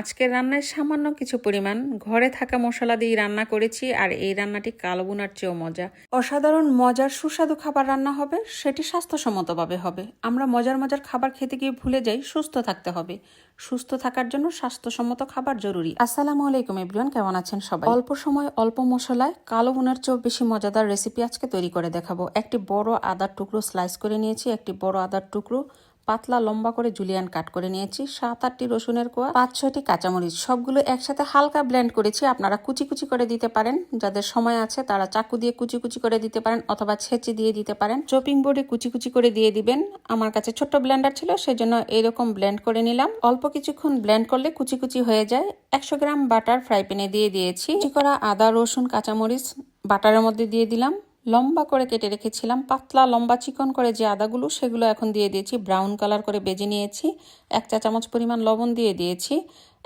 আজকের রান্নায় সামান্য কিছু পরিমাণ। ঘরে থাকা মশলা দিয়ে রান্না করেছি, আর এই রান্নাটি কালো বুনার চেয়েও মজা। অসাধারণ, মজার, সুস্বাদু খাবার রান্না হবে, সেটি স্বাস্থ্যসম্মতভাবে হবে। আমরা মজার মজার খাবার খেতে গিয়ে ভুলে যাই, সুস্থ থাকতে হবে। সুস্থ থাকার জন্য স্বাস্থ্যসম্মত খাবার জরুরি। আসসালামু আলাইকুম এভরিওয়ান, কেমন আছেন সবাই? অল্প সময়, অল্প মশলায় কালো বুনার চেয়েও বেশি মজাদার রেসিপি আজকে তৈরি করে দেখাবো। একটি বড় আদার টুকরো স্লাইস করে নিয়েছি, একটি বড় আদার টুকরো। পাতলা লম্বা করে জুলিয়ান কাট করে নিয়েছি, সাত আটটি রসুনের কোয়া, পাঁচ ছয়টি কাঁচামরিচ, সবগুলো একসাথে হালকা ব্লেন্ড করেছি, আপনারা কুচি কুচি করে দিতে পারেন, যাদের সময় আছে তারা চাকু দিয়ে কুচি কুচি করে দিতে পারেন অথবা ছেঁচে দিয়ে দিতে পারেন। চপিং বোর্ডে কুচি কুচি করে দিয়ে দিবেন, আমার কাছে ছোট্ট ব্লেন্ডার ছিল, সেজন্য এরকম ব্লেন্ড করে নিলাম। অল্প কিছুক্ষণ ব্লেন্ড করলে কুচি কুচি হয়ে যায়। একশো গ্রাম বাটার ফ্রাই প্যানে দিয়ে দিয়েছি। করা আদা, রসুন, কাঁচামরিচ বাটারের মধ্যে দিয়ে দিলাম। লম্বা করে কেটে রেখেছিলাম, পাতলা লম্বা চিকন করে যে আদাগুলো সেগুলো এখন দিয়ে দিয়েছি ব্রাউন কালার করে বেজে নিয়েছি, এক চা চামচ পরিমাণ লবণ দিয়ে দিয়েছি।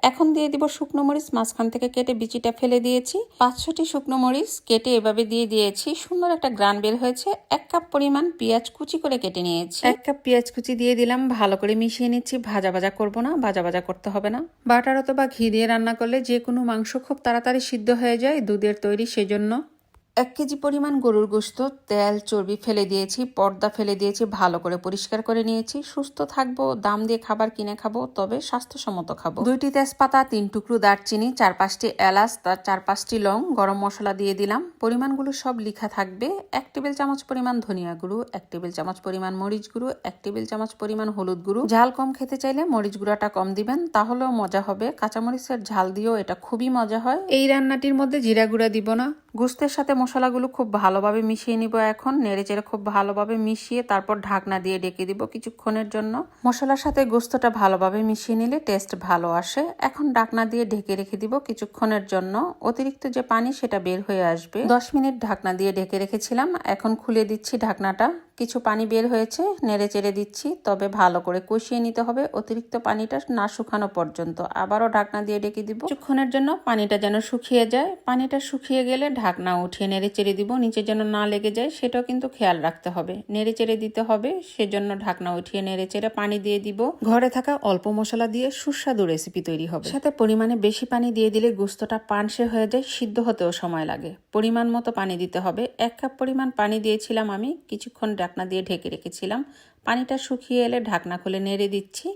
এখন দিয়ে দিব শুকনো মরিচ, মাঝখান থেকে কেটে বিচিটা ফেলে দিয়েছি। পাঁচশোটি শুকনো মরিচ কেটে এভাবে দিয়ে দিয়েছি, সুন্দর একটা গ্রান বের হয়েছে। এক কাপ পরিমাণ পেঁয়াজ কুচি করে কেটে নিয়েছি। এক কাপ পেঁয়াজ কুচি দিয়ে দিলাম, ভালো করে মিশিয়ে নিচ্ছি, ভাজা ভাজা করব না, ভাজা ভাজা করতে হবে না। বাটার অথবা ঘি দিয়ে রান্না করলে যে কোনো মাংস খুব তাড়াতাড়ি সিদ্ধ হয়ে যায়, দুধের তৈরি সেজন্য। এক কেজি পরিমাণ গরুর গোস্ত, তেল, চর্বি ফেলে দিয়েছি, পর্দা ফেলে দিয়েছি, ভালো করে পরিষ্কার করে নিয়েছি। সুস্থ থাকব, দাম দিয়ে খাবার কিনে খাব, তবে স্বাস্থ্যসম্মত খাব। দুইটি তেজপাতা, তিন টুকরো দারচিনি, চার পাঁচটি এলাচ, তার চার পাঁচটি লং, গরম মশলা দিয়ে দিলাম। পরিমাণগুলো সব লিখা থাকবে। এক টেবিল চামচ পরিমাণ ধনিয়া গুঁড়ো, এক টেবিল চামচ পরিমাণ মরিচ গুঁড়ো, এক টেবিল চামচ পরিমাণ হলুদ গুঁড়ো। ঝাল কম খেতে চাইলে মরিচ গুঁড়াটা কম দিবেন, তাহলেও মজা হবে। কাঁচামরিচের ঝাল দিয়েও এটা খুবই মজা হয়। এই রান্নাটির মধ্যে জিরা গুঁড়া দিব না। গোস্তের সাথে মশলাগুলো খুব ভালোভাবে মিশিয়ে নিব এখন। নেড়েচেড়ে খুব ভালোভাবে মিশিয়ে তারপর ঢাকনা দিয়ে ডেকে দিব কিছুক্ষণের জন্য। মশলার সাথে গোস্তটা ভালোভাবে মিশিয়ে নিলে টেস্ট ভালো আসে। এখন ঢাকনা দিয়ে ঢেকে রেখে দিব কিছুক্ষণের জন্য। অতিরিক্ত যে পানি, সেটা বের হয়ে আসবে। দশ মিনিট ঢাকনা দিয়ে ঢেকে রেখেছিলাম। এখন খুলে দিচ্ছি ঢাকনাটা। কিছু পানি বের হয়েছে, নেড়ে চেড়ে দিচ্ছি, তবে ভালো করে কষিয়ে নিতে হবে। অতিরিক্ত পানিটা না শুকানো পর্যন্ত। আবারও ঢাকনা দিয়ে ডেকে দিব। কিছুক্ষণের জন্য পানিটা যেন শুকিয়ে যায়। পানিটা শুকিয়ে গেলে ঢাকনা উঠিয়ে নেড়ে চেড়ে দিব। নিচে যেন না লেগে যায়, সেটাও কিন্তু খেয়াল রাখতে হবে। নেড়ে চেড়ে দিতে হবে, সেজন্য ঢাকনা উঠিয়ে নেড়ে চেড়ে পানি দিয়ে দিব। ঘরে থাকা অল্প মশলা দিয়ে সুস্বাদু রেসিপি তৈরি হবে। সাথে পরিমাণে বেশি পানি দিয়ে দিলে গুস্তটা পানসে হয়ে যায়, সিদ্ধ হতেও সময় লাগে। পরিমাণ মতো পানি দিতে হবে। এক কাপ পরিমাণ পানি দিয়েছিলাম আমি, কিছুক্ষণ ঢাকনা দিয়ে ঢেকে রেখেছিলাম। পানিটা শুকিয়ে এলে ঢাকনা খুলে নেড়ে দিচ্ছি।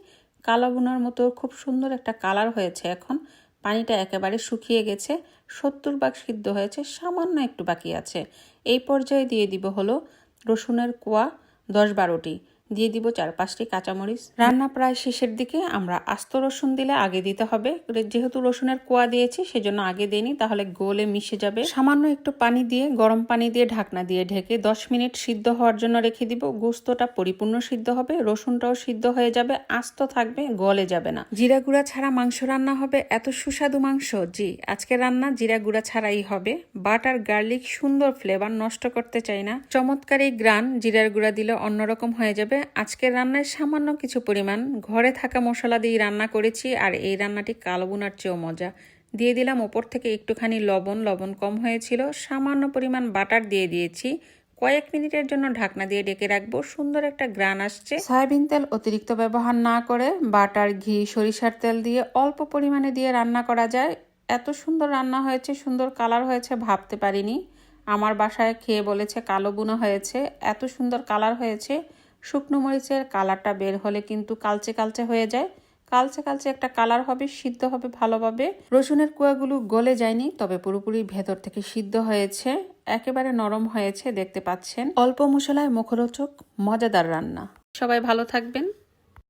কালো বুনার মতো খুব সুন্দর একটা কালার হয়েছে এখন। পানিটা একেবারে শুকিয়ে গেছে, সত্তর ভাগ সিদ্ধ হয়েছে, সামান্য একটু বাকি আছে। এই পর্যায়ে দিয়ে দিব হলো রসুনের কুয়া দশ বারোটি। দিয়ে দিব চার পাঁচটি কাঁচামরিচ। রান্না প্রায় শেষের দিকে, আমরা আস্ত রসুন দিলে আগে দিতে হবে। যেহেতু রসুনের কোয়া দিয়েছি, সেজন্য আগে দিইনি, তাহলে গোলে মিশে যাবে। সামান্য একটু পানি দিয়ে, গরম পানি দিয়ে ঢাকনা দিয়ে ঢেকে দশ মিনিট সিদ্ধ হওয়ার জন্য রেখে দিব। গোস্তটা পরিপূর্ণ সিদ্ধ হবে, রসুনটাও সিদ্ধ হয়ে যাবে, আস্ত থাকবে, গলে যাবে না। জিরা গুঁড়া ছাড়া মাংস রান্না হবে এত সুস্বাদু মাংস। জি, আজকে রান্না জিরা গুঁড়া ছাড়াই হবে। বাটার গার্লিক সুন্দর ফ্লেভার নষ্ট করতে চাই না। চমৎকার এই গ্রান জিরার গুঁড়া দিলে অন্যরকম হয়ে যাবে। আজকের রান্নায় সামান্য কিছু পরিমাণ ঘরে থাকা মশলা দিয়ে রান্না করেছি আর এই রান্নাটি কালো বুনার চেয়েও মজা। দিয়ে দিলাম ওপর থেকে একটুখানি লবণ লবণ কম হয়েছিল। সামান্য পরিমাণ বাটার দিয়ে দিয়েছি। কয়েক মিনিটের জন্য ঢাকনা দিয়ে ডেকে রাখব। সুন্দর একটা গ্রান আসছে। সয়াবিন তেল অতিরিক্ত ব্যবহার না করে বাটার, ঘি, সরিষার তেল দিয়ে অল্প পরিমাণে দিয়ে রান্না করা যায়। এত সুন্দর রান্না হয়েছে, সুন্দর কালার হয়েছে, ভাবতে পারিনি। আমার বাসায় খেয়ে বলেছে কালো বুনো হয়েছে। এত সুন্দর কালার হয়েছে। শুকনো মরিচের কালারটা বের হলে কিন্তু কালচে কালচে হয়ে যায়। কালচে কালচে একটা কালার হবে, সিদ্ধ হবে ভালোভাবে। রসুনের কুয়াগুলো গলে যায়নি, তবে পুরোপুরি ভেতর থেকে সিদ্ধ হয়েছে। একেবারে নরম হয়েছে, দেখতে পাচ্ছেন। অল্প মশলায় মুখরোচক, মজাদার রান্না। সবাই ভালো থাকবেন।